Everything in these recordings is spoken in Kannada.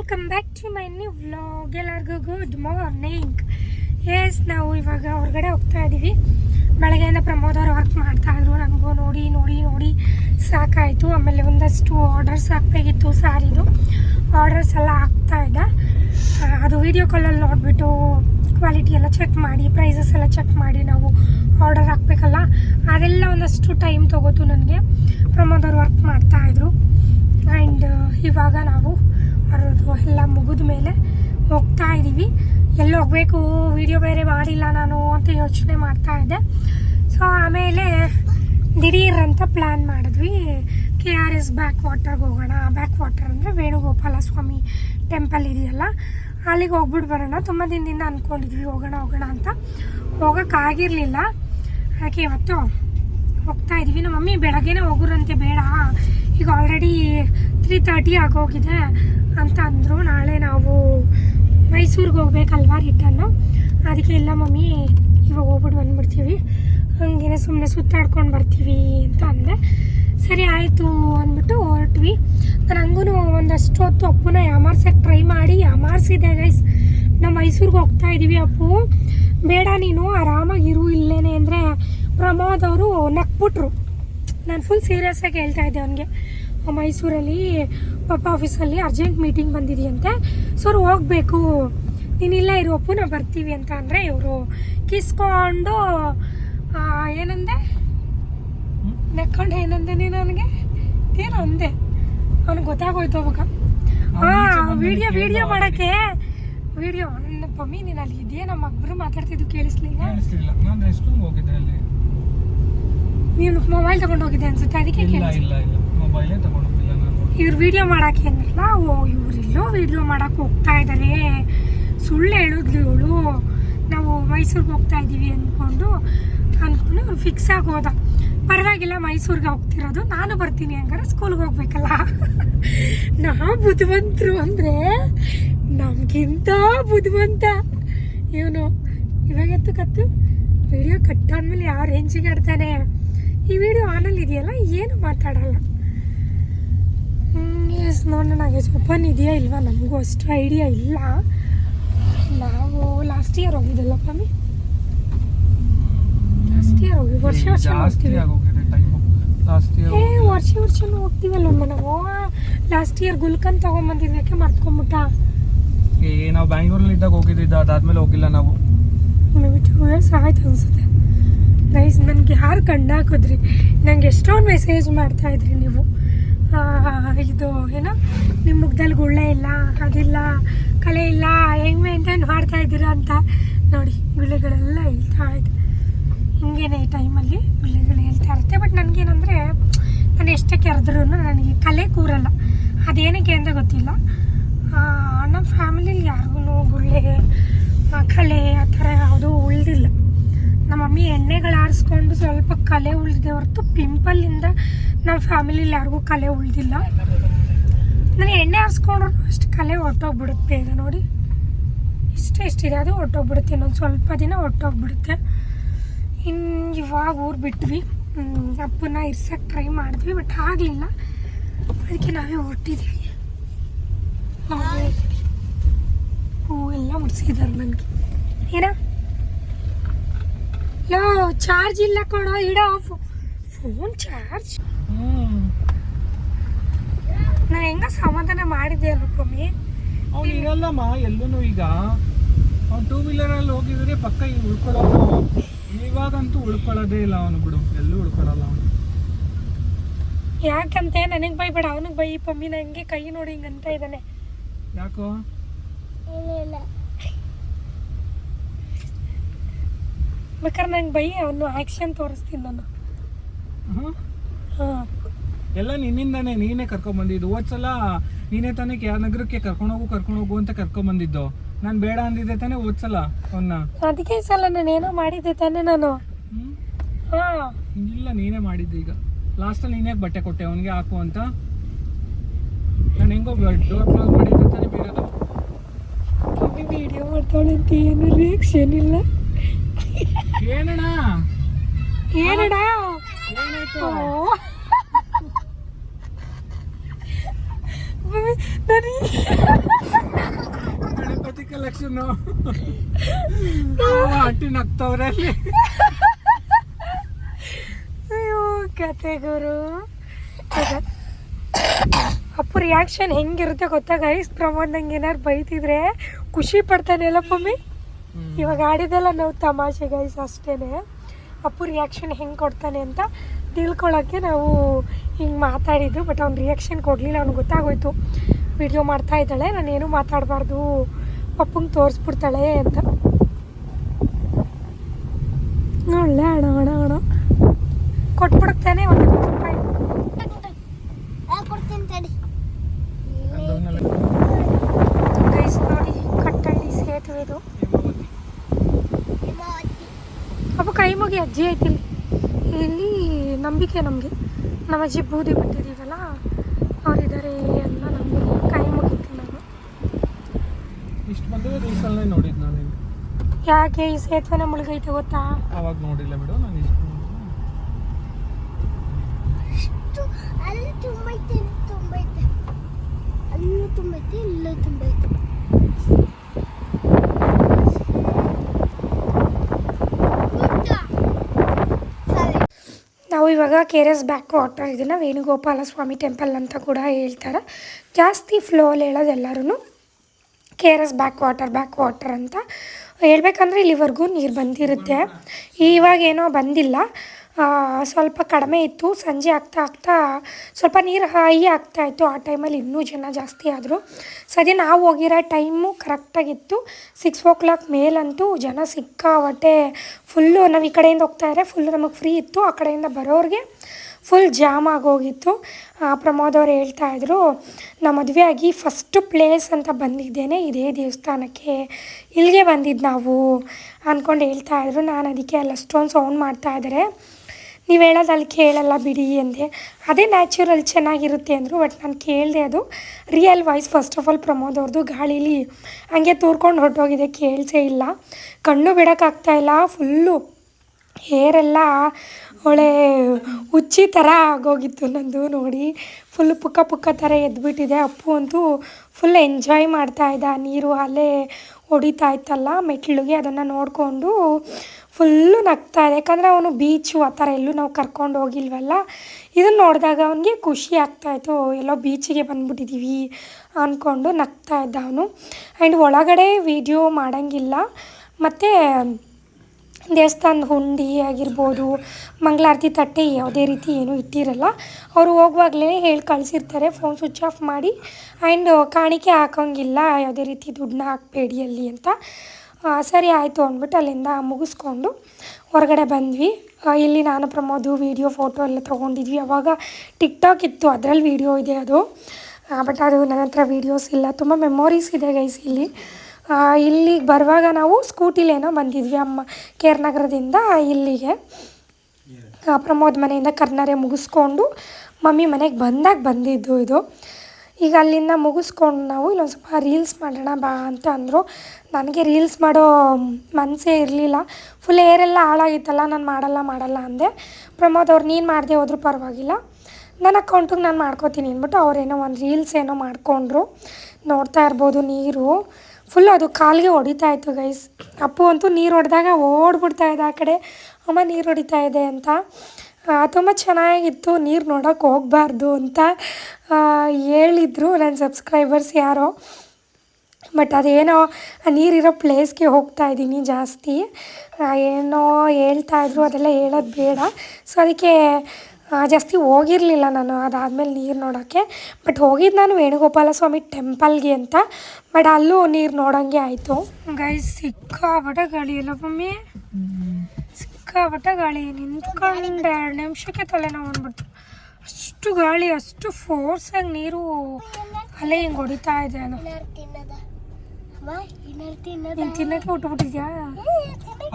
Welcome back to my new vlog ಎಲ್ಲರಿಗೂ ಗುಡ್ ಮಾರ್ನಿಂಗ್ ಎಸ್ ನಾವು ಇವಾಗ ಹೊರಗಡೆ ಹೋಗ್ತಾ ಇದ್ದೀವಿ ಬೆಳಗ್ಗೆಯಿಂದ ಪ್ರಮೋದ್ ಅವರು ವರ್ಕ್ ಮಾಡ್ತಾ ಇದ್ರು. ನನಗೂ ನೋಡಿ ನೋಡಿ ನೋಡಿ ಸಾಕಾಯಿತು. ಆಮೇಲೆ ಒಂದಷ್ಟು ಆರ್ಡರ್ಸ್ ಹಾಕಬೇಕಿತ್ತು ಸಾರಿದು. ಆರ್ಡರ್ಸ್ ಎಲ್ಲ ಹಾಕ್ತಾ ಇದ್ದ ಆ, ಅದು ವಿಡಿಯೋ ಕಾಲಲ್ಲಿ ನೋಡಿಬಿಟ್ಟು ಕ್ವಾಲಿಟಿ ಎಲ್ಲ ಚೆಕ್ ಮಾಡಿ ಪ್ರೈಸಸ್ ಎಲ್ಲ ಚೆಕ್ ಮಾಡಿ ನಾವು ಆರ್ಡರ್ ಹಾಕಬೇಕಲ್ಲ? ಅದೆಲ್ಲ ಒಂದಷ್ಟು ಟೈಮ್ ತೊಗೋತು ನನಗೆ. ಪ್ರಮೋದ್ ಅವರು ವರ್ಕ್ ಮಾಡ್ತಾಯಿದ್ರು ಆ್ಯಂಡ್ ಇವಾಗ ನಾವು ಬರೋದು ಎಲ್ಲ ಮುಗಿದ ಮೇಲೆ ಹೋಗ್ತಾ ಇದ್ದೀವಿ ಎಲ್ಲಿ ಹೋಗಬೇಕು? ವಿಡಿಯೋ ಬೇರೆ ಮಾಡಿಲ್ಲ ನಾನು ಅಂತ ಯೋಚನೆ ಮಾಡ್ತಾ ಇದ್ದೆ. ಸೊ ಆಮೇಲೆ ದಿಢೀರ್ ಅಂತ ಪ್ಲ್ಯಾನ್ ಮಾಡಿದ್ವಿ. ಕೆ ಆರ್ ಎಸ್ ಬ್ಯಾಕ್ ವಾಟರ್ಗೆ ಹೋಗೋಣ. ಬ್ಯಾಕ್ ವಾಟರ್ ಅಂದರೆ ವೇಣುಗೋಪಾಲ ಸ್ವಾಮಿ ಟೆಂಪಲ್ ಇದೆಯಲ್ಲ, ಅಲ್ಲಿಗೆ ಹೋಗ್ಬಿಟ್ಟು ಬರೋಣ. ತುಂಬ ದಿನದಿಂದ ಅಂದ್ಕೊಂಡಿದ್ವಿ ಹೋಗೋಣ ಹೋಗೋಣ ಅಂತ. ಹೋಗೋಕ್ಕಾಗಿರಲಿಲ್ಲ ಯಾಕೆ ಇವತ್ತು ಹೋಗ್ತಾ ಇದೀವಿ. ನಮ್ಮ ಮಮ್ಮಿ ಬೆಳಗ್ಗೆನೇ ಹೋಗುರಂತೆ, ಬೇಡ. ಈಗ ಆಲ್ರೆಡಿ ತ್ರೀ ತರ್ಟಿ ಆಗೋಗಿದೆ ಅಂತ ಅಂದರು. ನಾಳೆ ನಾವು ಮೈಸೂರಿಗೆ ಹೋಗ್ಬೇಕಲ್ವಾ ರಿಟರ್ನು? ಅದಕ್ಕೆ ಇಲ್ಲ ಮಮ್ಮಿ, ಇವಾಗ ಹೋಗ್ಬಿಟ್ಟು ಬಂದ್ಬಿಡ್ತೀವಿ. ಹಂಗೇನೆ ಸುಮ್ಮನೆ ಸುತ್ತಾಡ್ಕೊಂಡು ಬರ್ತೀವಿ ಅಂತ ಅಂದೆ. ಸರಿ ಆಯಿತು ಅಂದ್ಬಿಟ್ಟು ಹೊರಟ್ವಿ. ನಾನು ಹಂಗೂ ಒಂದಷ್ಟು ಹೊತ್ತು ಅಪ್ಪನ ಯಾಮಾರ್ಸಕ್ಕೆ ಟ್ರೈ ಮಾಡಿ, ಯಾಮಾರ್ಸಿದೆ ಗೈಸ್ ನಾವು ಮೈಸೂರಿಗೆ ಹೋಗ್ತಾ ಇದ್ದೀವಿ ಅಪ್ಪು. ಬೇಡ ನೀನು ಆರಾಮಾಗಿರು ಇಲ್ಲೇನೆ ಅಂದರೆ ಪ್ರಮೋದ್ ಅವರು ನಕ್ಬಿಟ್ರು. ನಾನು ಫುಲ್ ಸೀರಿಯಸ್ಸಾಗಿ ಹೇಳ್ತಾ ಇದ್ದೆ ಅವನಿಗೆ. ಮೈಸೂರಲ್ಲಿ ಪಪ್ಪ ಆಫೀಸಲ್ಲಿ ಅರ್ಜೆಂಟ್ ಮೀಟಿಂಗ್ ಬಂದಿದೆಯಂತೆ. ಸರ್ ಹೋಗಬೇಕು. ನೀನಿಲ್ಲ ಇರೋ ಅಪ್ಪು ನಾವು ಬರ್ತೀವಿ ಅಂತ ಅಂದರೆ ಇವರು ಕಿಸ್ಕೊಂಡು ಏನಂದೆ? ನೆಕ್ಕೊಂಡು ಏನಂದೆ ನೀನು ನನಗೆ? ಏನು ಅಂದೆ? ಅವ್ನಿಗೆ ಗೊತ್ತಾಗೋಯ್ತು ಅವಾಗ. ಹಾಂ ವಿಡಿಯೋ ವಿಡಿಯೋ ಮಾಡೋಕ್ಕೆ. ವಿಡಿಯೋ ನನ್ನ ಪಮ್ಮಿ ನೀನು ಅಲ್ಲಿ ಇದೆಯೇ? ನಮ್ಮ ಅಬ್ಬರು ಮಾತಾಡ್ತಿದ್ದು ಕೇಳಿಸ್ಲಿಲ್ಲ. ನಾನು ರೆಸ್ಟ್ ಹೋಗಿದ್ದೆ ಅಲ್ಲಿ. ನೀನು ಮೊಬೈಲ್ ತಗೊಂಡು ಹೋಗಿದ್ದೆ ಅನ್ಸುತ್ತೆ? ಅದಕ್ಕೆ ಕೇಳಿಸ್ತೀನಿ ಕೇಳಿಸ್ ಇಲ್ಲ ಇಲ್ಲ. ಇವ್ರು ವಿಡಿಯೋ ಮಾಡಕ್ಕೆ ಹೆಂಗಿಲ್ಲ? ಓ ಇವರೆಲ್ಲೋ ವಿಡಿಯೋ ಮಾಡಕ್ಕೆ ಹೋಗ್ತಾ ಇದ್ದಾರೆ ಸುಳ್ಳು ಹೇಳಿದ್ಲು ಇವಳು. ನಾವು ಮೈಸೂರಿಗೆ ಹೋಗ್ತಾ ಇದ್ದೀವಿ ಅಂದ್ಕೊಂಡು ಅಂದ್ಕೊಂಡು ಇವ್ರು ಫಿಕ್ಸ್ ಆಗಿ ಹೋದ. ಪರವಾಗಿಲ್ಲ, ಮೈಸೂರಿಗೆ ಹೋಗ್ತಿರೋದು. ನಾನು ಬರ್ತೀನಿ ಹಂಗಾರೆ ಸ್ಕೂಲ್ಗೆ ಹೋಗ್ಬೇಕಲ್ಲ. ನಾವು ಬುದ್ಧಿವಂತರು ಅಂದರೆ ನಮಗಿಂತ ಬುದ್ಧಿವಂತ. ಇವನು, ಇವಾಗ ಎತ್ತು ಕತ್ತು? ವಿಡಿಯೋ ಕಟ್ಟಾದ್ಮೇಲೆ ಯಾವ ರೇಂಜಿಗೆ ಆಡ್ತಾನೆ? ಈ ವಿಡಿಯೋ ಆನಲ್ಲಿ ಇದೆಯಲ್ಲ? ಏನು ಮಾತಾಡಲ್ಲ. ಎಸ್ ನೋಡೋಣ ಗೈಸ್ ಓಪನ್ ಇದೆಯಾ ಇಲ್ವಾ? ನಮಗೂ ಅಷ್ಟು ಐಡಿಯಾ ಇಲ್ಲ. ನಾವು ಲಾಸ್ಟ್ ಇಯರ್ ಹೋಗಿದ್ದಲ್ಲ ಪಮ್ಮಿ ಲಾಸ್ಟ್ ಇಯರ್ ಹೋಗಿ ವರ್ಷ ವರ್ಷ ಹೋಗ್ತೀವಿ. ಏ ವರ್ಷ ವರ್ಷನೂ ಹೋಗ್ತೀವಲ್ಲಮ್ಮ ನಾವು? ಲಾಸ್ಟ್ ಇಯರ್ ಗುಲ್ಕನ್ ತಗೊಂಬಂದಿದ್ದಕ್ಕೆ ಮರ್ತ್ಕೊಂಬಿಟ್ಟ. ಏ ನಾವು ಬ್ಯಾಂಗ್ಳೂರಲ್ಲಿ ಇದ್ದಾಗ ಹೋಗಿದ್ದಿದ್ದು ಅದಾದ್ಮೇಲೆ ಹೋಗಿಲ್ಲ ನಾವು. ಮೇ ಬಿ ಟೂ ಇಯರ್ಸ್ ಆಯ್ತು ಅನ್ಸುತ್ತೆ. ಗೈಸ್ ನನಗೆ ಯಾರು ಕಂಡು ಹಾಕಿದ್ರಿ ನಂಗೆ ಎಷ್ಟೊಂದು ಮೆಸೇಜ್ ಮಾಡ್ತಾ ಇದ್ರಿ ನೀವು. ಇದು ಏನೋ? ನಿಮ್ಮ ಮುಖದಲ್ಲಿ ಗುಳ್ಳೆ ಇಲ್ಲ, ಅದಿಲ್ಲ, ಕಲೆ ಇಲ್ಲ, ಹೆಂಗೆ ಮೇಂಟೈನ್ ಮಾಡ್ತಾ ಇದ್ದೀರಾ ಅಂತ ನೋಡಿ, ಗುಳ್ಳೆಗಳೆಲ್ಲ ಹೇಳ್ತಾ ಇದೆ ಹಿಂಗೇನೆ ಈ ಟೈಮಲ್ಲಿ ಗುಳ್ಳೆಗಳು ಹೇಳ್ತಾ ಇರುತ್ತೆ. ಬಟ್ ನನಗೇನಂದರೆ, ನಾನು ಎಷ್ಟೇ ಕೆರೆದ್ರೂ ನನಗೆ ಕಲೆ ಕೂರಲ್ಲ. ಅದೇನಕ್ಕೆ ಅಂತ ಗೊತ್ತಿಲ್ಲ. ನಮ್ಮ ಫ್ಯಾಮಿಲಿಲಿ ಯಾರಿಗೂ ಗುಳ್ಳೆ ಕಲೆ ಆ ಥರ ಯಾವುದೂ ಉಳಿದಿಲ್ಲ. ನಮ್ಮ ಮಮ್ಮಿ ಎಣ್ಣೆಗಳು ಆರಿಸ್ಕೊಂಡು ಸ್ವಲ್ಪ ಕಲೆ ಉಳಿದಿದೆ ಹೊರತು ಪಿಂಪಲ್ಲಿಂದ ನಮ್ಮ ಫ್ಯಾಮಿಲಿಲಿ ಯಾರಿಗೂ ಕಲೆ ಉಳಿದಿಲ್ಲ. ನಾನು ಎಣ್ಣೆ ಆರಿಸ್ಕೊಂಡ್ರು ಅಷ್ಟು ಕಲೆ ಹೊರ್ಟೋಗ್ಬಿಡುತ್ತೆ ಬೇಗ ನೋಡಿ. ಇಷ್ಟೇ ಇಷ್ಟಿದೆ, ಅದು ಹೊಟ್ಟೋಗ್ಬಿಡುತ್ತೆ ಇನ್ನೊಂದು ಸ್ವಲ್ಪ ದಿನ ಹೊರ್ಟೋಗ್ಬಿಡುತ್ತೆ. ಇನ್ನು ಇವಾಗ ಊರು ಬಿಟ್ವಿ. ಅಪ್ಪನ ಇರ್ಸಕ್ಕೆ ಟ್ರೈ ಮಾಡಿದ್ವಿ ಬಟ್ ಆಗಲಿಲ್ಲ. ಅದಕ್ಕೆ ನಾವೇ ಹೊರಟಿದ್ದೀವಿ ಹೂ, ಎಲ್ಲ ಮುಡ್ಸಿದ್ದಾರೆ ನನಗೆ. ಏನ? ಲೋ ಚಾರ್ಜ್ ಇಲ್ಲ ಕಣೋ ಇಡೋ. ಫೋನ್ ಚಾರ್ಜ್ ನಾನು ಹೆಂಗ ಸಮಾಧಾನ ಮಾಡಿದ್ದೆ ಅಲ್ವ ಕಮ್ಮಿ ಅವ್ನು ಇರಲ್ಲಮ್ಮ ಎಲ್ಲೂ ಈಗ. ಅವ್ನು ಟೂ ವೀಲರಲ್ಲಿ ಹೋಗಿದ್ರೆ ಪಕ್ಕ ಈಗ ಉಳ್ಕೊಳ್ಳೋದು. ಇವಾಗಂತೂ ಉಳ್ಕೊಳ್ಳೋದೇ ಇಲ್ಲ ಅವನು ಬಿಡು. ಎಲ್ಲೂ ಉಳ್ಕೊಳ್ಳಲ್ಲ ಅವನು. ಯಾಕಂತೆ? ನನಗೆ ಬೈಬೇಡ ಅವನಿಗೆ ಬೈ ಪಮ್ಮಿ ನನಗೆ ಕೈ ನೋಡಿ ಹಿಂಗಂತ ಇದ್ದಾನೆ. ಯಾಕೋ? ಬೇಕಾದ್ರೆ ನಂಗೆ ಬೈ ಅವನು ಆ್ಯಕ್ಷನ್ ತೋರಿಸ್ತೀನಿ ನಾನು. ಹ್ಮ್? ಹಾಂ. ಎಲ್ಲ ನಿನ್ನಿಂದಾನೆ ನೀನೇ ಕರ್ಕೊಂಬಂದಿದ್ದು ಹೋದ್ಸಲ ನೀನೇ ತಾನೇ ಆರ್ ನಗರಕ್ಕೆ ಕರ್ಕೊಂಡೋಗು ಕರ್ಕೊಂಡೋಗು ಅಂತ ಕರ್ಕೊಂಬಂದಿದ್ದು ನಾನು ಬೇಡ ಅಂದಿದ್ದೆ ತಾನೇ ಹೋದ್ಸಲ ಅವನ್ನ ಅದಕ್ಕೆ ಈ ಸಲ ನಾನು ಏನೋ ಮಾಡಿದ್ದೆ ತಾನೇ ನಾನು. ಹಾಂ. ಇಲ್ಲ ನೀನೇ ಮಾಡಿದ್ದು ಈಗ. ಲಾಸ್ಟಲ್ಲಿ ನೀನೇ ಬಟ್ಟೆ ಕೊಟ್ಟೆ ಅವನಿಗೆ ಹಾಕು ಅಂತ. ನಾನು ಹೆಂಗೋ ಡೋರ್ ಕ್ಲೋಸ್ ಮಾಡಿದ್ರೆ ತಾನೇ ಬೇರೆ ಕಮ್ಮಿ ವಿಡಿಯೋ ಮಾಡ್ತಾಳೆ ಅಂತ ಏನು ರಿಯಾಕ್ಷನ್ ಇಲ್ಲ. ಏನಣ್ಣ? ಏನಡ ಏನಾಯ್ತು? ಕಲೆಕ್ಷನ್ ಆಂಟಿ ನಗ್ತವ್ರೆ ಅಯ್ಯೋ ಕತೆ ಗುರು. ಅಪ್ಪ ಅಪ್ಪು ರಿಯಾಕ್ಷನ್ ಹೆಂಗಿರುತ್ತೆ ಗೊತ್ತಾ ಗೈಸ್ ಪ್ರಮೋದ್ ನಂಗೆ ಏನಾರು ಬೈತಿದ್ರೆ ಖುಷಿ ಪಡ್ತಾನೆ ಅಲ್ಲ ಮಮ್ಮಿ ಇವಾಗ ಆಡಿದೆಲ್ಲ ನಾವು ತಮಾಷೆ ಗೈಸ್ ಅಷ್ಟೇನೆ. ಅಪ್ಪು ರಿಯಾಕ್ಷನ್ ಹೆಂಗೆ ಕೊಡ್ತಾನೆ ಅಂತ ತಿಳ್ಕೊಳ್ಳೋಕ್ಕೆ ನಾವು ಹಿಂಗೆ ಮಾತಾಡಿದ್ದು ಬಟ್ ಅವ್ನು ರಿಯಾಕ್ಷನ್ ಕೊಡಲಿಲ್ಲ, ಅವ್ನಿಗೆ ಗೊತ್ತಾಗೋಯ್ತು. ವಿಡಿಯೋ ಮಾಡ್ತಾ ಇದ್ದಾಳೆ, ನಾನೇನು ಮಾತಾಡಬಾರ್ದು ಪಪ್ಪಂಗೆ ತೋರಿಸ್ಬಿಡ್ತಾಳೆ ಅಂತ. ಒಳ್ಳೆ ಹಣ ಹಣ ಹಣ ಕೊಟ್ಬಿಡುತ್ತಾನೆ ಒಂದು ಇಪ್ಪತ್ತು ರೂಪಾಯಿ ಕೊಡ್ತೀನಿ ತಡಿ ಅದನ್ನೆಲ್ಲ ಗೈಸ್ ನೋಡಿ ಕಟ್ಟಳ್ಳಿ ಸೇತುವೆ ಇದು ಮುಗಿ ಅಜ್ಜಿ ಐತಿ ಇಲ್ಲಿ ನಂಬಿಕೆ ನಮಗೆ. ನಮ್ಮ ಅಜ್ಜಿ ಬೂದಿ ಬಿಟ್ಟಿದ್ದೀವಲ್ಲ ಅವರಿದ್ದಾರೆ ಎಲ್ಲ ನಂಬಿಕೆ. ಕೈ ಮುಗಿತೀನಿ ನಾನು ಇಷ್ಟು ನೋಡಿದ್ದು ನಾನು ಯಾಕೆ ಈ ಸೇತುವೆನ ಮುಳುಗೈತೆ ಗೊತ್ತಾ? ಅವಾಗ ನೋಡಿಲ್ಲ ಬಿಡು ನಾನು ಇಷ್ಟು ಅಲ್ಲಿ ತುಂಬೈತೆ ಇಲ್ಲಿ ತುಂಬೈತೆ. ಅಲ್ಲೂ ತುಂಬೈತೆ ಇಲ್ಲೂ ತುಂಬೈತೆ ಗುಡ್ಡ. ಸರಿ ನಾವು ಇವಾಗ K R S back water ಇದನ್ನು ವೇಣುಗೋಪಾಲ ಸ್ವಾಮಿ ಟೆಂಪಲ್ ಅಂತ ಕೂಡ ಹೇಳ್ತಾರೆ. ಜಾಸ್ತಿ ಫ್ಲೋಲ್ಲಿ ಹೇಳೋದು ಎಲ್ಲರೂ K R S backwater backwater ಅಂತ ಹೇಳ್ಬೇಕಂದ್ರೆ ಇಲ್ಲಿವರೆಗೂ ನೀರು ಬಂದಿರುತ್ತೆ. ಇವಾಗೇನೋ ಬಂದಿಲ್ಲ. ಸ್ವಲ್ಪ ಕಡಿಮೆ ಇತ್ತು. ಸಂಜೆ ಆಗ್ತಾ ಆಗ್ತಾ ಸ್ವಲ್ಪ ನೀರು ಹೈ ಆಗ್ತಾ ಇತ್ತು. ಆ ಟೈಮಲ್ಲಿ ಇನ್ನೂ ಜನ ಜಾಸ್ತಿ ಆದರೂ. ಸದ್ಯ ನಾವು ಹೋಗಿರೋ ಟೈಮು ಕರೆಕ್ಟಾಗಿತ್ತು ಸಿಕ್ಸ್ ಓ ಕ್ಲಾಕ್ ಮೇಲಂತೂ ಜನ ಸಿಕ್ಕಾವಟ್ಟೆ ಫುಲ್ಲು ನಾವು ಈ ಕಡೆಯಿಂದ ಹೋಗ್ತಾ ಇದ್ರೆ ಫುಲ್ ನಮಗೆ ಫ್ರೀ ಇತ್ತು. ಆ ಕಡೆಯಿಂದ ಬರೋರಿಗೆ ಫುಲ್ ಜಾಮ್ ಆಗೋಗಿತ್ತು ಪ್ರಮೋದ್ ಅವ್ರು ಹೇಳ್ತಾ ಇದ್ರು, ನಾ ಮದುವೆ ಆಗಿ ಫಸ್ಟ್ ಪ್ಲೇಸ್ ಅಂತ ಬಂದಿದ್ದೇನೆ. ಇದೇ ದೇವಸ್ಥಾನಕ್ಕೆ ಇಲ್ಲಿಗೆ ಬಂದಿದ್ದು ನಾವು. ಅಂದ್ಕೊಂಡು ಹೇಳ್ತಾ ಇದ್ರು. ನಾನು ಅದಕ್ಕೆ ಅಲ್ಲಿ ಅಷ್ಟೊಂದು ಸೌಂಡ್ ಮಾಡ್ತಾ ಇದ್ದಾರೆ ನೀವು ಹೇಳೋದು ಅಲ್ಲಿ ಕೇಳಲ್ಲ ಬಿಡಿ ಅಂದೆ ಅದೇ ನ್ಯಾಚುರಲ್ ಚೆನ್ನಾಗಿರುತ್ತೆ ಅಂದರು ಬಟ್ ನಾನು ಕೇಳಿದೆ ಅದು real voice first of all Pramod ಅವ್ರದ್ದು ಗಾಳೀಲಿ ಹಂಗೆ ತೂರ್ಕೊಂಡು ಹೊರಟೋಗಿದೆ, ಕೇಳಿಸೇ ಇಲ್ಲ. ಕಣ್ಣು ಬಿಡೋಕ್ಕಾಗ್ತಾ ಇಲ್ಲ ಫುಲ್ಲು ಹೇರೆಲ್ಲ ಒಳ್ಳೆ ಹುಚ್ಚಿ ಥರ ಆಗೋಗಿತ್ತು ನಂದು ನೋಡಿ. ಫುಲ್ ಪುಕ್ಕ ಪುಕ್ಕ ಥರ ಎದ್ಬಿಟ್ಟಿದೆ. ಅಪ್ಪು ಅಂತೂ ಫುಲ್ ಎಂಜಾಯ್ ಮಾಡ್ತಾ ಇದ್ದ. ನೀರು ಅಲ್ಲೇ ಹೊಡಿತಾ ಇತ್ತಲ್ಲ ಮೆಟ್ಲಿಗೆ ಅದನ್ನು ನೋಡಿಕೊಂಡು ಫುಲ್ಲು ನಗ್ತಾ ಇದೆ. ಯಾಕಂದರೆ ಅವನು ಬೀಚು ಆ ಥರ ಎಲ್ಲೂ ನಾವು ಕರ್ಕೊಂಡು ಹೋಗಿಲ್ವಲ್ಲ? ಇದನ್ನು ನೋಡಿದಾಗ ಅವನಿಗೆ ಖುಷಿ ಆಗ್ತಾಯಿತ್ತು ಎಲ್ಲೋ ಬೀಚಿಗೆ ಬಂದುಬಿಟ್ಟಿದ್ದೀವಿ ಅಂದ್ಕೊಂಡು ನಗ್ತಾ ಇದ್ದ ಅವನು. ಆ್ಯಂಡ್ ಒಳಗಡೆ ವೀಡಿಯೋ ಮಾಡೋಂಗಿಲ್ಲ. ಮತ್ತು ದೇವಸ್ಥಾನದ ಹುಂಡಿ ಆಗಿರ್ಬೋದು, ಮಂಗಳಾರತಿ ತಟ್ಟೆ ಯಾವುದೇ ರೀತಿ ಏನೂ ಇಟ್ಟಿರಲ್ಲ. ಅವರು ಹೋಗುವಾಗಲೇ ಹೇಳಿ ಕಳಿಸಿರ್ತಾರೆ. ಫೋನ್ ಸ್ವಿಚ್ ಆಫ್ ಮಾಡಿ. ಆ್ಯಂಡ್ ಕಾಣಿಕೆ ಹಾಕೋಂಗಿಲ್ಲ. ಯಾವುದೇ ರೀತಿ ದುಡ್ಡನ್ನ ಹಾಕಬೇಡಿ ಅಲ್ಲಿ ಅಂತ. ಸರಿ ಆಯಿತು ಅಂದ್ಬಿಟ್ಟು ಅಲ್ಲಿಂದ ಮುಗಿಸ್ಕೊಂಡು ಹೊರಗಡೆ ಬಂದ್ವಿ. ಇಲ್ಲಿ ನಾನು ಪ್ರಮೋದು ವೀಡಿಯೋ ಫೋಟೋ ಎಲ್ಲ ತೊಗೊಂಡಿದ್ವಿ. ಅವಾಗ ಟಿಕ್ಟಾಕ್ ಇತ್ತು, ಅದರಲ್ಲಿ ವೀಡಿಯೋ ಇದೆ ಅದು. ಬಟ್ ಅದು ನನ್ನ ಹತ್ರ ವೀಡಿಯೋಸ್ ಇಲ್ಲ. ತುಂಬ ಮೆಮೊರೀಸ್ ಇದೆ ಗೈಸ್ ಇಲ್ಲಿ. ಇಲ್ಲಿಗೆ ಬರುವಾಗ ನಾವು ಸ್ಕೂಟಿಲೇನೋ ಬಂದಿದ್ವಿ ಅಮ್ಮ ಕೇರ್ ನಗರದಿಂದ ಇಲ್ಲಿಗೆ ಪ್ರಮೋದ್ ಮನೆಯಿಂದ ಕರ್ನಾರೆ ಮುಗಿಸ್ಕೊಂಡು ಮಮ್ಮಿ ಮನೆಗೆ ಬಂದಾಗ ಬಂದಿದ್ದು ಇದು. ಈಗ ಅಲ್ಲಿಂದ ಮುಗಿಸ್ಕೊಂಡು ನಾವು ಇಲ್ಲೊಂದು ಸ್ವಲ್ಪ ರೀಲ್ಸ್ ಮಾಡೋಣ ಬಾ ಅಂತ ಅಂದರು. ನನಗೆ ರೀಲ್ಸ್ ಮಾಡೋ ಮನಸ್ಸೇ ಇರಲಿಲ್ಲ. ಫುಲ್ ಏರೆಲ್ಲ ಹಾಳಾಗಿತ್ತಲ್ಲ, ನಾನು ಮಾಡಲ್ಲ ಮಾಡಲ್ಲ ಅಂದೆ. ಪ್ರಮೋದ್ ಅವ್ರು, ನೀನು ಮಾಡದೆ ಹೋದ್ರೂ ಪರವಾಗಿಲ್ಲ. ನನ್ನ ಅಕೌಂಟಿಗೆ ನಾನು ಮಾಡ್ಕೋತೀನಿ ಅಂದ್ಬಿಟ್ಟು ಅವ್ರೇನೋ ಒಂದು ರೀಲ್ಸ್ ಏನೋ ಮಾಡಿಕೊಂಡ್ರು. ನೋಡ್ತಾ ಇರ್ಬೋದು ನೀರು. ಫುಲ್ ಅದು ಕಾಲಿಗೆ ಹೊಡಿತಾ ಇತ್ತು ಗೈಸ್ ಅಪ್ಪು ಅಂತೂ ನೀರು ಹೊಡೆದಾಗ ಓಡ್ಬಿಡ್ತಾ ಇದೆ ಆ ಕಡೆ. ಅಮ್ಮ, ನೀರು ಹೊಡಿತಾ ಇದೆ ಅಂತ. ತುಂಬ ಚೆನ್ನಾಗಿತ್ತು, ನೀರು ನೋಡೋಕ್ಕೆ ಹೋಗಬಾರ್ದು ಅಂತ ಹೇಳಿದ್ರು ನನ್ನ ಸಬ್ಸ್ಕ್ರೈಬರ್ಸ್ ಯಾರೋ. ಬಟ್ ಅದೇನೋ, ನೀರಿರೋ ಪ್ಲೇಸ್ಗೆ ಹೋಗ್ತಾ ಇದ್ದೀನಿ ಜಾಸ್ತಿ. ಏನೋ ಹೇಳ್ತಾ ಇದ್ರು, ಅದೆಲ್ಲ ಹೇಳೋದು ಬೇಡ. ಸೊ ಅದಕ್ಕೆ ಜಾಸ್ತಿ ಹೋಗಿರಲಿಲ್ಲ ನಾನು, ಅದಾದಮೇಲೆ ನೀರು ನೋಡೋಕ್ಕೆ ಬಟ್ ಹೋಗಿದ್ದು ನಾನು ವೇಣುಗೋಪಾಲ ಸ್ವಾಮಿ ಟೆಂಪಲ್ಗೆ ಅಂತ. ಬಟ್ ಅಲ್ಲೂ ನೀರು ನೋಡೋಂಗೆ ಆಯಿತು. ಗೈಸ್ ಸಿಕ್ಕಾಪಟ್ಟೆ ಗಾಳಿ ಎಲ್ಲ ಮಮ್ಮಿ. ಸಿಕ್ಕಾಪಟ್ಟೆ ಗಾಳಿ ನಿಂತ್ಕೊಂಡು ಎರಡು ನಿಮಿಷಕ್ಕೆ ತಲೆನೋವು ಬಂದ್ಬಿಡ್ತು. ಅಷ್ಟು ಗಾಳಿ ಅಷ್ಟು ಫೋರ್ಸಾಗಿ ನೀರು ಅಲೆ ಹಿಂಗೆ ಹೊಡಿತಾ ಇದೆ ಅದು. ನೀನು ತಿನ್ನಕ್ಕೆ ಉಟ್ಬಿಟ್ಟಿದ್ಯಾ?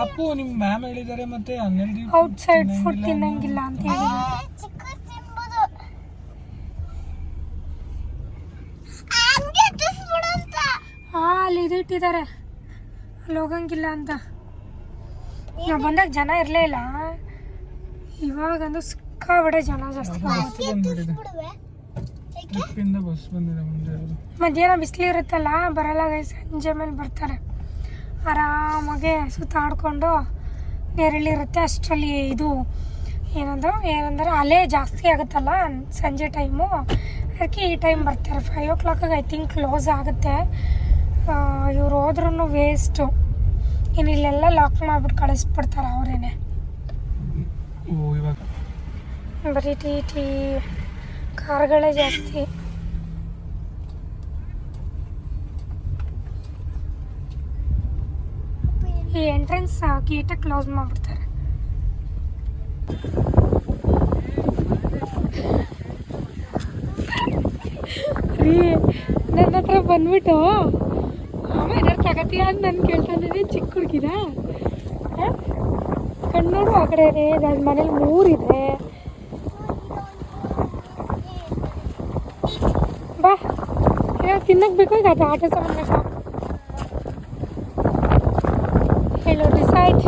ಅಪ್ಪು ನಿಮ್ಮ ಮ್ಯಾಮ್ ಹೇಳಿದ್ದಾರೆ ಮತ್ತೆ ಹನ್ನೆರಡು ಔಟ್ ಸೈಡ್ ಫುಡ್ ತಿನ್ನಂಗಿಲ್ಲ ಅಂತ ಹೇಳಿ ಅಲ್ಲಿ ಇದು ಇಟ್ಟಿದ್ದಾರೆ. ಅಲ್ಲಿ ಹೋಗಂಗಿಲ್ಲ ಅಂತ. ನಾವು ಬಂದಾಗ ಜನ ಇರಲೇ ಇಲ್ಲ. ಇವಾಗಂದು ಸಿಕ್ಕಾಬಡೆ ಜನ ಜಾಸ್ತಿ. ಮಧ್ಯಾಹ್ನ ಬಿಸಿಲು ಇರುತ್ತಲ್ಲ ಬರಲ್ಲ ಗೈಸ್ ಸಂಜೆ ಮೇಲೆ ಬರ್ತಾರೆ. ಆರಾಮಾಗೆ ಸುತ್ತಾಡ್ಕೊಂಡು ನೆರಳಿರುತ್ತೆ ಅಷ್ಟರಲ್ಲಿ ಇದು ಏನಂದ್ರೆ ಏನಂದ್ರೆ ಅಲೆ ಜಾಸ್ತಿ ಆಗುತ್ತಲ್ಲ ಸಂಜೆ ಟೈಮು ಅದಕ್ಕೆ ಈ ಟೈಮ್ ಬರ್ತಾರೆ. ಫೈವ್ ಓ ಕ್ಲಾಕಿಗೆ ಐ ಥಿಂಕ್ ಕ್ಲೋಸ್ ಆಗುತ್ತೆ. ಇವ್ರು ಹೋದ್ರೂ ವೇಸ್ಟು ಇನ್ನು ಇಲ್ಲೆಲ್ಲ ಲಾಕ್ ಮಾಡ್ಬಿಟ್ಟು ಕಳಿಸ್ಬಿಡ್ತಾರೆ ಅವರೇನೆ. ಬರೀ ಟಿ ಟಿ. ಕಾರ್ಗಳೇ ಜಾಸ್ತಿ. ಈ ಎಂಟ್ರೆನ್ಸ್ ಗೇಟ ಕ್ಲೋಸ್ ಮಾಡಿಬಿಡ್ತಾರೆ. ನನ್ನ ಹತ್ರ ಬಂದ್ಬಿಟ್ಟು ಅಮ್ಮ ಏನಾರು ತಗತೀಯ ಅಂತ ನಾನು ಕೇಳ್ತಾನೆ ಚಿಕ್ಕ ಹುಡುಗಿನ? ಕಣ್ಣೋಡು ಆ ಕಡೆ ನನ್ನ ಮನೇಲಿ ಮೂರಿದೆ ಬಾ ಏನೋ ತಿನ್ನಕ್ಕೆ ಬೇಕು? ಈಗ ಅದು ಆಟ ಸಾಮಾನು ಬೇಕಾ ಹೇಳು ಡಿಸೈಡ್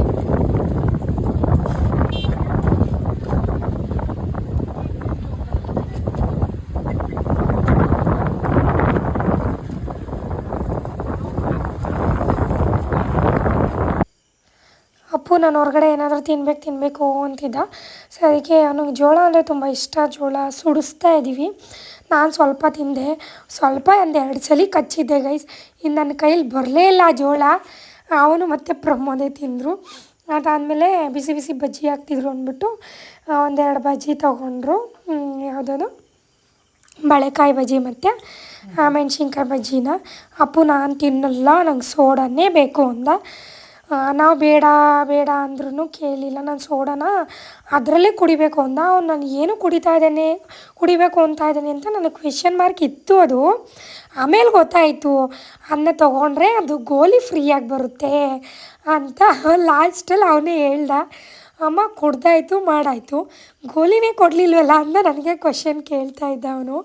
ಅಪ್ಪು ನಾನು ಹೊರಗಡೆ ಏನಾದರೂ ತಿನ್ಬೇಕು ತಿನ್ನಬೇಕು ಅಂತಿದ್ದ. ಸೊ ಅದಕ್ಕೆ ಅವನಿಗೆ ಜೋಳ ಅಂದರೆ ತುಂಬ ಇಷ್ಟ. ಜೋಳ ಸುಡಿಸ್ತಾ ಇದ್ದೀವಿ. ನಾನು ಸ್ವಲ್ಪ ತಿಂದೆ. ಸ್ವಲ್ಪ ಒಂದು ಎರಡು ಸಲ ಕಚ್ಚಿದ್ದೆ ಗೈಸ್ ಇನ್ನು ನನ್ನ ಕೈಲಿ ಬರಲೇ ಇಲ್ಲ ಜೋಳ. ಅವನು ಮತ್ತು ಪ್ರಮೋದೇ ತಿಂದರು. ಅದಾದಮೇಲೆ ಬಿಸಿ ಬಿಸಿ ಬಜ್ಜಿ ಹಾಕ್ತಿದ್ರು ಅಂದ್ಬಿಟ್ಟು ಒಂದೆರಡು ಬಜ್ಜಿ ತೊಗೊಂಡ್ರು. ಯಾವುದದು? ಬಳೆಕಾಯಿ ಬಜ್ಜಿ ಮತ್ತು ಮೆಣಸಿನ್ಕಾಯಿ ಬಜ್ಜಿನ. ಅಪ್ಪು ನಾನು ತಿನ್ನಲ್ಲ, ನಂಗೆ ಸೋಡಾನೇ ಬೇಕು ಅಂದ. ನಾವು ಬೇಡ ಬೇಡ ಅಂದ್ರೂ ಕೇಳಿಲ್ಲ. ನಾನು ಸೋಡನ, ಅದರಲ್ಲೇ ಕುಡಿಬೇಕು ಅಂದ. ಅವ್ನು ನಾನು ಏನು ಕುಡಿತಾ ಇದ್ದೇನೆ, ಕುಡಿಬೇಕು ಅಂತ ಇದ್ದೇನೆ ಅಂತ ನನಗೆ ಕ್ವೆಶನ್ ಮಾರ್ಕ್ ಇತ್ತು ಅದು. ಆಮೇಲೆ ಗೊತ್ತಾಯಿತು ಅದನ್ನ ತೊಗೊಂಡ್ರೆ ಅದು ಗೋಲಿ ಫ್ರೀಯಾಗಿ ಬರುತ್ತೆ ಅಂತ ಲಾಸ್ಟಲ್ಲಿ ಅವನೇ ಹೇಳ್ದ. ಅಮ್ಮ, ಕೊಡ್ದಾಯ್ತು, ಮಾಡಾಯಿತು. ಗೋಲಿನೇ ಕೊಡಲಿಲ್ವಲ್ಲ ಅಂತ ನನಗೆ ಕ್ವಶನ್ ಕೇಳ್ತಾ ಇದ್ದ ಅವನು.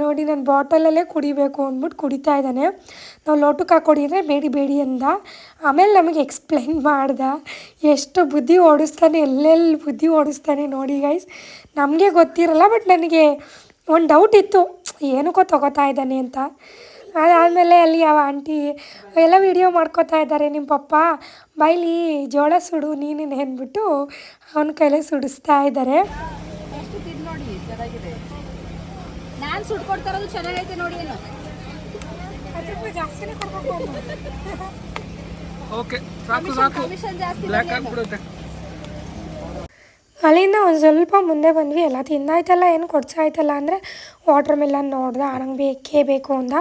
ನೋಡಿ, ನಾನು ಬಾಟಲಲ್ಲೇ ಕುಡಿಬೇಕು ಅಂದ್ಬಿಟ್ಟು ಕುಡಿತಾ ಇದ್ದಾನೆ. ನಾವು ಲೋಟಕ್ಕೆ ಹಾಕ್ಕೊಡಿದ್ರೆ ಬೇಡಿ ಬೇಡಿ ಅಂದ. ಆಮೇಲೆ ನಮಗೆ ಎಕ್ಸ್ಪ್ಲೈನ್ ಮಾಡ್ದ. ಎಷ್ಟು ಬುದ್ಧಿ ಓಡಿಸ್ತಾನೆ ಎಲ್ಲೆಲ್ಲಿ ಬುದ್ಧಿ ಓಡಿಸ್ತಾನೆ ನೋಡಿ ಗೈಸ್ ನಮಗೆ ಗೊತ್ತಿರಲ್ಲ ಬಟ್ ನನಗೆ ಒಂದು ಡೌಟ್ ಇತ್ತು. ಏನಕ್ಕೋ ತಗೋತಾ ಇದ್ದಾನೆ ಅಂತ. ಅದಾದಮೇಲೆ ಅಲ್ಲಿ ಯಾವ ಆಂಟಿ ಎಲ್ಲ ವೀಡಿಯೋ ಮಾಡ್ಕೋತಾ ಇದ್ದಾರೆ ನಿಮ್ಮ ಪಪ್ಪ ಬೈಲಿ ಜೋಳ ಸುಡು, ನೀನೇನು ಅಂದ್ಬಿಟ್ಟು ಅವನ ಕೈಲೇ ಸುಡಿಸ್ತಾ ಇದ್ದಾರೆ ಎಷ್ಟು ತಿಂದು ನೋಡಿ ಚೆನ್ನಾಗಿದೆ ನಾನು ಸುಟ್ಟು ಕೊಡ್ತಾರದು ಚೆನ್ನಾಗೈತೆ ನೋಡಿ ಏನು. ಜಾಸ್ತಿನೇ ಕೊಡ್ಬೇಕು ಓಕೆ ಸಾಕು ಸಾಕು. ಕಮಿಷನ್ ಜಾಸ್ತಿ ಬ್ಲ್ಯಾಕ್ ಆಗಿಬಿಡುತ್ತೆ. ಅಲ್ಲಿಂದ ಒಂದು ಸ್ವಲ್ಪ ಮುಂದೆ ಬಂದ್ವಿ. ಎಲ್ಲ ತಿಂದಾಯ್ತಲ್ಲ ಏನು ಕೊಡ್ಸಾಯ್ತಲ್ಲ ಅಂದರೆ ವಾಟರ್ ಮೆಲನ್ ನೋಡ್ದೆ ನಂಗೆ ಬೇಕೇ ಬೇಕು ಅಂದ.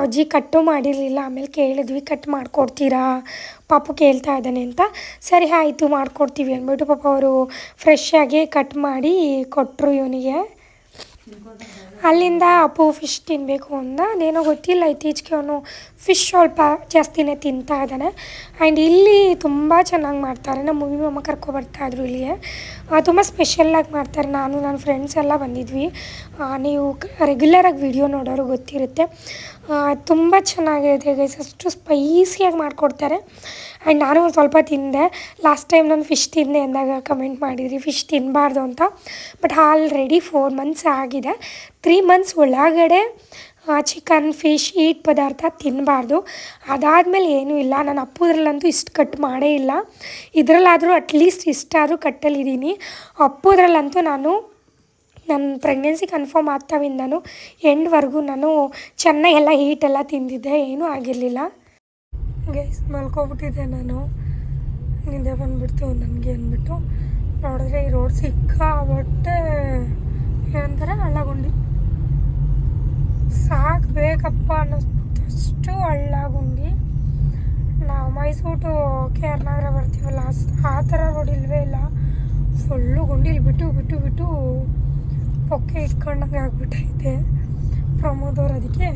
ಅಜ್ಜಿ ಕಟ್ಟು ಮಾಡಿರಲಿಲ್ಲ ಆಮೇಲೆ ಕೇಳಿದ್ವಿ ಕಟ್ ಮಾಡಿಕೊಡ್ತೀರಾ? ಪಾಪು ಕೇಳ್ತಾ ಇದ್ದಾನೆ ಅಂತ. ಸರಿ ಆಯಿತು ಮಾಡಿಕೊಡ್ತೀವಿ ಅಂದ್ಬಿಟ್ಟು ಪಾಪ ಅವರು ಫ್ರೆಶ್ ಆಗಿ ಕಟ್ ಮಾಡಿ ಕೊಟ್ಟರು ಇವನಿಗೆ. ಅಲ್ಲಿಂದ ಅಪ್ಪು ಫಿಶ್ ತಿನ್ನಬೇಕು ಅಂದ ಅದೇನೋ ಗೊತ್ತಿಲ್ಲ, ಇತ್ತೀಚೆಗೆ ಅವನು ಫಿಶ್ ಸ್ವಲ್ಪ ಜಾಸ್ತಿನೇ ತಿಂತಾ ಇದ್ದಾನೆ. ಆ್ಯಂಡ್ ಇಲ್ಲಿ ತುಂಬ ಚೆನ್ನಾಗಿ ಮಾಡ್ತಾರೆ. ನಮ್ಮ ಮಮ್ಮಿ ಅಮ್ಮ ಕರ್ಕೊಬರ್ತಾಯಿದ್ರು ಇಲ್ಲಿಗೆ. ತುಂಬ ಸ್ಪೆಷಲ್ಲಾಗಿ ಮಾಡ್ತಾರೆ. ನಾನು ನನ್ನ ಫ್ರೆಂಡ್ಸ್ ಎಲ್ಲ ಬಂದಿದ್ವಿ. ನೀವು ರೆಗ್ಯುಲರಾಗಿ ವಿಡಿಯೋ ನೋಡೋರು ಗೊತ್ತಿರುತ್ತೆ. ತುಂಬ ಚೆನ್ನಾಗಿದೆ ಗೈಸ್ ಅಷ್ಟು ಸ್ಪೈಸಿಯಾಗಿ ಮಾಡಿಕೊಡ್ತಾರೆ. ಆ್ಯಂಡ್ ನಾನು ಒಂದು ಸ್ವಲ್ಪ ತಿಂದೆ. ಲಾಸ್ಟ್ ಟೈಮ್ ನಾನು ಫಿಶ್ ತಿಂದೆ ಅಂದಾಗ ಕಮೆಂಟ್ ಮಾಡಿದ್ರಿ ಫಿಶ್ ತಿನ್ನಬಾರ್ದು ಅಂತ. ಬಟ್ ಆಲ್ರೆಡಿ ಫೋರ್ ಮಂತ್ಸ್ ಆಗಿದೆ. ತ್ರೀ ಮಂತ್ಸ್ ಒಳಗಡೆ ಚಿಕನ್ ಫಿಶ್ ಈಟ್ ಪದಾರ್ಥ ತಿನ್ನಬಾರ್ದು ಅದಾದಮೇಲೆ ಏನೂ ಇಲ್ಲ. ನಾನು ಅಪ್ಪುದ್ರಲ್ಲಂತೂ ಇಷ್ಟು ಕಟ್ ಮಾಡೇ ಇಲ್ಲ. ಇದರಲ್ಲಾದರೂ ಅಟ್ಲೀಸ್ಟ್ ಇಷ್ಟಾದರೂ ಕಟ್ಟಲ್ಲಿದ್ದೀನಿ ಅಪ್ಪುದ್ರಲ್ಲಂತೂ ನಾನು ನನ್ನ ಪ್ರೆಗ್ನೆನ್ಸಿ ಕನ್ಫರ್ಮ್ ಆಗ್ತಾವಿಂದನೂ ಎಂಡ್ವರೆಗೂ ನಾನು ಚೆನ್ನಾಗೆಲ್ಲ ಎಲ್ಲ ತಿಂದಿದ್ದೆ, ಏನೂ ಆಗಿರಲಿಲ್ಲ. ಗೈಸ್, ಮಲ್ಕೊಬಿಟ್ಟಿದ್ದೆ ನಾನು. ನಿದ್ದೆ ಬಂದುಬಿಡ್ತು ನನಗೆ ಅಂದ್ಬಿಟ್ಟು. ನೋಡಿದ್ರೆ ಈ ರೋಡ್ ಸಿಕ್ಕಾಬಟ್ಟೆ ಏನಂತಾರೆ, ಹಳ್ಳಗುಂಡಿ. ಸಾಕು ಬೇಕಪ್ಪ ಅನ್ನಿಸ್ಬಿಟ್ಟು ಅಷ್ಟು ಹಳ್ಳಗುಂಡಿ. ನಾವು Mysuru to K R Nagar ಬರ್ತೀವಲ್ಲ, ಆ ಥರ ರೋಡ್ ಇಲ್ವೇ ಇಲ್ಲ. ಫುಲ್ಲು ಗುಂಡಿಲಿ ಬಿಟ್ಟು ಬಿಟ್ಟು ಬಿಟ್ಟು ಪೊಕ್ಕೆ ಇಟ್ಕೊಂಡಂಗೆ ಆಗ್ಬಿಟ್ಟೈತೆ. ಪ್ರಮೋದ್ ಅವ್ರು ಅದಕ್ಕೆ,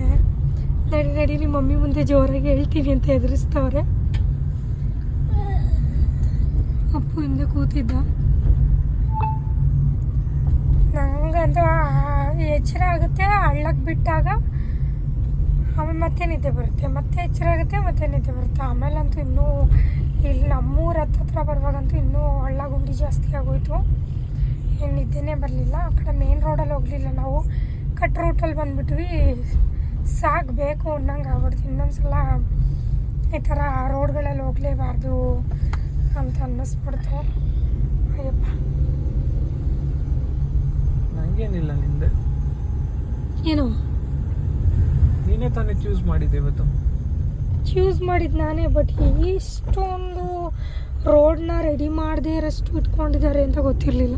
ನಡಿ ನಡಿ ನಿಮ್ಮ ಮಮ್ಮಿ ಮುಂದೆ ಜೋರಾಗಿ ಹೇಳ್ತೀನಿ ಅಂತ ಎದುರಿಸ್ತವ್ರೆ ಅಪ್ಪು ಹಿಂದೆ ಕೂತಿದ್ದ. ನಂಗಂತೂ ಎಚ್ಚರ ಆಗುತ್ತೆ ಹಳ್ಳಕ್ಕೆ ಬಿಟ್ಟಾಗ ಆಮೇಲೆ ಮತ್ತೆ ನಿದ್ದೆ ಬರುತ್ತೆ, ಮತ್ತೆ ಎಚ್ಚರ ಆಗುತ್ತೆ, ಮತ್ತೆ ನಿದ್ದೆ ಬರುತ್ತೆ. ಆಮೇಲಂತೂ ಇನ್ನೂ ಇಲ್ಲಿ ನಮ್ಮೂರ ಹತ್ತತ್ರ ಬರುವಾಗಂತೂ ಇನ್ನೂ ಹಳ್ಳ ಗುಂಡಿ ಜಾಸ್ತಿ ಆಗೋಯ್ತು. ನಿದ್ದೆನೇ ಬರಲಿಲ್ಲ. ಆ ಕಡೆ ಮೇನ್ ರೋಡಲ್ಲಿ ಹೋಗಲಿಲ್ಲ ನಾವು. ಕಟ್ ರೂಟಲ್ಲಿ ಬಂದ್ಬಿಟ್ವಿ. ಸಾಕು ಬೇಕು ಅನ್ನಂಗೆ ಆಗ್ಬಿಡ್ತು. ಇನ್ನೊಂದ್ಸಲ ಈ ಥರ ರೋಡ್ಗಳಲ್ಲಿ ಹೋಗಲೇಬಾರ್ದು ಅಂತ ಅನ್ನಿಸ್ಬಿಡ್ತು. ಅಯ್ಯಪ್ಪ. ನಂಗೇನಿಲ್ಲ ನಿಂದೆ. ಏನು? ನೀನೇ ತಾನೇ ಚೂಸ್ ಮಾಡಿದ್ದೆ ಇವತ್ತು. ಚೂಸ್ ಮಾಡಿದ್ದು ನಾನೇ ಬಟ್ ಇಷ್ಟೊಂದು ರೋಡ್ನ ರೆಡಿ ಮಾಡದೇ ಇರೋಷ್ಟು ಇಟ್ಕೊಂಡಿದ್ದಾರೆ ಅಂತ ಗೊತ್ತಿರಲಿಲ್ಲ.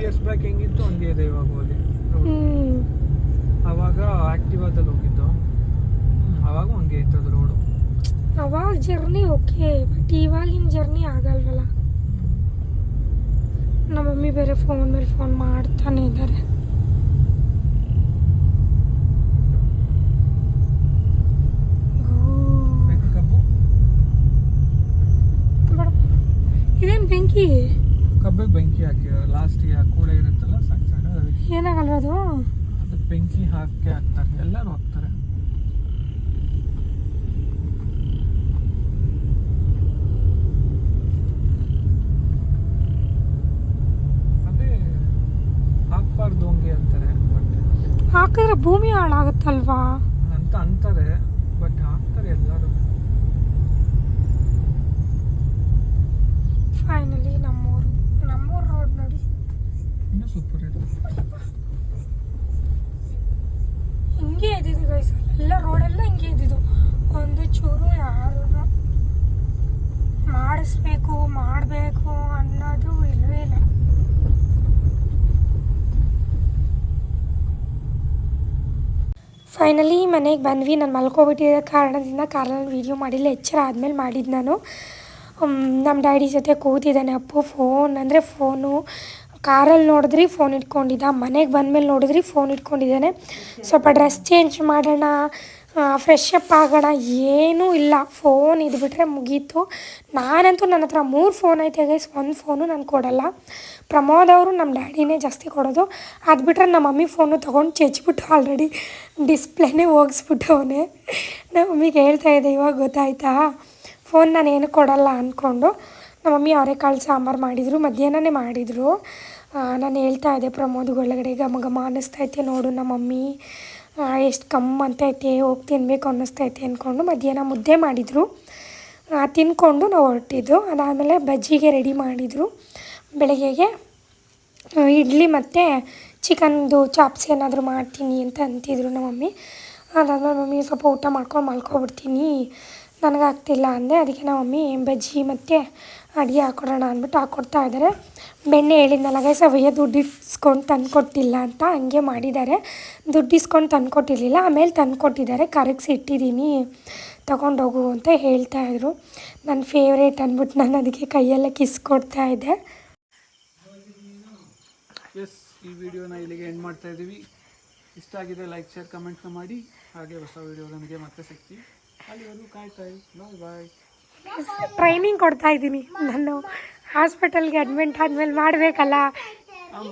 ಇಯರ್ಸ್ ಬ್ಯಾಕ್ ಹೆಂಗಿತ್ತು? ಹಂಗೆ ಇದೆ ಇವಾಗ ಹೋಗಿ ಅವಾಗ ಆಕ್ಟಿವಾದಲ್ಲಿ ಹೋಗಿದ್ದು. ಅವಾಗ ಹಂಗೆ ಇತ್ತು ಅದು ರೋಡು ಅವಾಗ ಜರ್ನಿ ಓಕೆ ಬಟ್ ಇವಾಗಿನ ಜರ್ನಿ ಆಗಲ್ವಲ್ಲ? ನಮ್ಮ ಮಮ್ಮಿ ಬೇರೆ ಫೋನ್ ಮೇಲೆ ಫೋನ್ ಮಾಡ್ತಾನೆ ಇದ್ದಾರೆ. ಇದೇನು ಬೆಂಕಿ? ಕಬ್ಬಿಗೆ ಬೆಂಕಿ ಹಾಕಿ ಲಾಸ್ಟಿಗೆ ಆ ಇರುತ್ತಲ್ಲ ಸಣ್ಣ ಸಣ್ಣ ಅದಕ್ಕೆ ಏನಾಗಲ್ವ ಅದು? ಅದಕ್ಕೆ ಬೆಂಕಿ ಹಾಕಿ ಹಾಕ್ತಾರೆ ಎಲ್ಲರೂ ಹಾಕ್ತಾರೆ. ಅದೇ ಹಾಕ್ಬಾರ್ದು ಹಂಗೆ ಅಂತಾರೆ ಬಟ್ ಹಾಕಿದ್ರೆ ಭೂಮಿ ಹಾಳಾಗುತ್ತಲ್ವಾ? ಅಂತ ಅಂತಾರೆ ಬಟ್ ಹಾಕ್ತಾರೆ ಎಲ್ಲರೂ. ಫೈನಲಿ ನಮ್ಮೂರು ನಮ್ಮೂರು ರೋಡ್ ನೋಡಿ. ಇನ್ನೂ ಸೂಪರ್ ಇದೆ ಹಿಂಗೆ ಇದ್ದಿದ್ದು ಗೈಸ್ ಎಲ್ಲ ರೋಡೆಲ್ಲ ಹಿಂಗೆ ಇದ್ದಿದ್ದು. ಒಂದು ಚೂರು ಯಾರು ಮಾಡಿಸ್ಬೇಕು ಮಾಡಬೇಕು ಅನ್ನೋದು ಇಲ್ಲವೇ ಇಲ್ಲ. ಫೈನಲಿ ಮನೆಗೆ ಬಂದ್ವಿ. ನಾನು ಮಲ್ಕೋಬಿಟ್ಟಿದ್ದ ಕಾರಣದಿಂದ ಕಾರಲ್ಲಿ ವೀಡಿಯೋ ಮಾಡಿಲ್ಲ. ಎಚ್ಚರ ಆದಮೇಲೆ ಮಾಡಿದ್ದು ನಾನು. ನಮ್ಮ ಡ್ಯಾಡಿ ಜೊತೆ ಕೂತಿದ್ದಾನೆ ಅಪ್ಪು. ಫೋನ್ ಅಂದರೆ ಫೋನು. ಕಾರಲ್ಲಿ ನೋಡಿದ್ರಿ, ಫೋನ್ ಇಟ್ಕೊಂಡಿದ್ದ. ಮನೆಗೆ ಬಂದಮೇಲೆ ನೋಡಿದ್ರಿ, ಫೋನ್ ಇಟ್ಕೊಂಡಿದ್ದಾನೆ. ಸ್ವಲ್ಪ ಡ್ರೆಸ್ ಚೇಂಜ್ ಮಾಡೋಣ ಫ್ರೆಶ್ ಅಪ್ ಆಗೋಣ. ಏನೂ ಇಲ್ಲ. ಫೋನ್ ಇದ್ಬಿಟ್ರೆ ಮುಗೀತು. ನಾನಂತೂ ನನ್ನ ಹತ್ರ ಮೂರು ಫೋನ್ ಐತೆ ಗೈಸ್ ಒಂದು ಫೋನು ನಾನು ಕೊಡಲ್ಲ. ಪ್ರಮೋದ್ ಅವರು ನಮ್ಮ ಡ್ಯಾಡಿನೇ ಜಾಸ್ತಿ ಕೊಡೋದು. ಅದು ಬಿಟ್ರೆ ನಮ್ಮ ಮಮ್ಮಿ ಫೋನು ತೊಗೊಂಡು ಚೆಚ್ಬಿಟ್ಟು ಆಲ್ರೆಡಿ ಡಿಸ್ಪ್ಲೇನೇ ಹೋಗಿಸ್ಬಿಟ್ಟವನೆ. ನಮ್ಮ ಮಮ್ಮಿಗೆ ಹೇಳ್ತಾ ಇದ್ದೆ, ಇವಾಗ ಗೊತ್ತಾಯ್ತಾ? ಫೋನ್ ನಾನೇನು ಕೊಡಲ್ಲ ಅಂದ್ಕೊಂಡು ನಮ್ಮ ಮಮ್ಮಿ ಅವರೆಕಾಳು ಸಾಂಬಾರು ಮಾಡಿದರು, ಮಧ್ಯಾಹ್ನನೇ ಮಾಡಿದರು. ನಾನು ಹೇಳ್ತಾ ಇದ್ದೆ ಪ್ರಮೋದ್ ಒಳಗಡೆ, ಘಮ ಘಮ ಅನ್ನಿಸ್ತೈತೆ ನೋಡು ನಮ್ಮ ಮಮ್ಮಿ ಎಷ್ಟು ಕಮ್ಮಿ ಅಂತೈತೆ ಹೋಗಿ ತಿನ್ನಬೇಕು ಅನ್ನಿಸ್ತೈತೆ ಅಂದ್ಕೊಂಡು ಮಧ್ಯಾಹ್ನ ಮುದ್ದೆ ಮಾಡಿದರು. ತಿನ್ಕೊಂಡು ನಾವು ಹೊರಟಿದ್ದು, ಅದಾದಮೇಲೆ ಬಜ್ಜಿಗೆ ರೆಡಿ ಮಾಡಿದರು. ಬೆಳಗ್ಗೆಗೆ ಇಡ್ಲಿ ಮತ್ತು ಚಿಕನ್ದು ಚಾಪ್ಸ್ ಏನಾದರೂ ಮಾಡ್ತೀನಿ ಅಂತ ಅಂತಿದ್ರು ನಮ್ಮ ಮಮ್ಮಿ. ಅದಾದಮೇಲೆ ಮಮ್ಮಿ ಸ್ವಲ್ಪ ಊಟ ಮಾಡ್ಕೊಂಡು ಮಲ್ಕೊಬಿಡ್ತೀನಿ ನನಗಾಗ್ತಿಲ್ಲ ಅಂದೆ. ಅದಕ್ಕೆ ನಮ್ಮ ಮಮ್ಮಿ ಬಜ್ಜಿ ಮತ್ತು ಅಡುಗೆ ಹಾಕ್ಕೊಡೋಣ ಅಂದ್ಬಿಟ್ಟು ಹಾಕ್ಕೊಡ್ತಾ ಇದ್ದಾರೆ. ಬೆಣ್ಣೆ ಹೇಳಿದ್ನಲ್ಲ ಗೈಸ್ ಅವಯ್ಯ ದುಡ್ಡು ಇಸ್ಕೊಂಡು ತಂದುಕೊಟ್ಟಿಲ್ಲ ಅಂತ ಹಂಗೆ ಮಾಡಿದ್ದಾರೆ. ದುಡ್ಡು ಇಸ್ಕೊಂಡು ತಂದುಕೊಟ್ಟಿರಲಿಲ್ಲ, ಆಮೇಲೆ ತಂದುಕೊಟ್ಟಿದ್ದಾರೆ. ಕರಗಿಸಿ ಇಟ್ಟಿದ್ದೀನಿ. ತೊಗೊಂಡೋಗು ಅಂತ ಹೇಳ್ತಾಯಿದ್ರು ನನ್ನ ಫೇವ್ರೇಟ್ ಅಂದ್ಬಿಟ್ಟು ನಾನು ಅದಕ್ಕೆ ಕೈಯೆಲ್ಲ ಕಿಸ್ ಕೊಡ್ತಾ ಇದ್ದೆ. ಈ ವಿಡಿಯೋನ ಇಲ್ಲಿಗೆ ಎಂಡ್ ಮಾಡ್ತಾ ಇದ್ದೀವಿ. ಇಷ್ಟ ಆಗಿದೆ ಲೈಕ್ ಶೇರ್ ಕಮೆಂಟ್ನ ಮಾಡಿ. ಹಾಗೆ ಹೊಸ ವಿಡಿಯೋದೊಂದಿಗೆ ಮತ್ತೆ ಸಿಗ್ತೀವಿ. ಟ್ರೈನಿಂಗ್ ಕೊಡ್ತಾ ಇದ್ದೀನಿ. ನಾನು ಹಾಸ್ಪಿಟಲ್ಗೆ ಅಡ್ಮಿಂಟ್ ಆದ್ಮೇಲೆ ಮಾಡಬೇಕಲ್ಲ.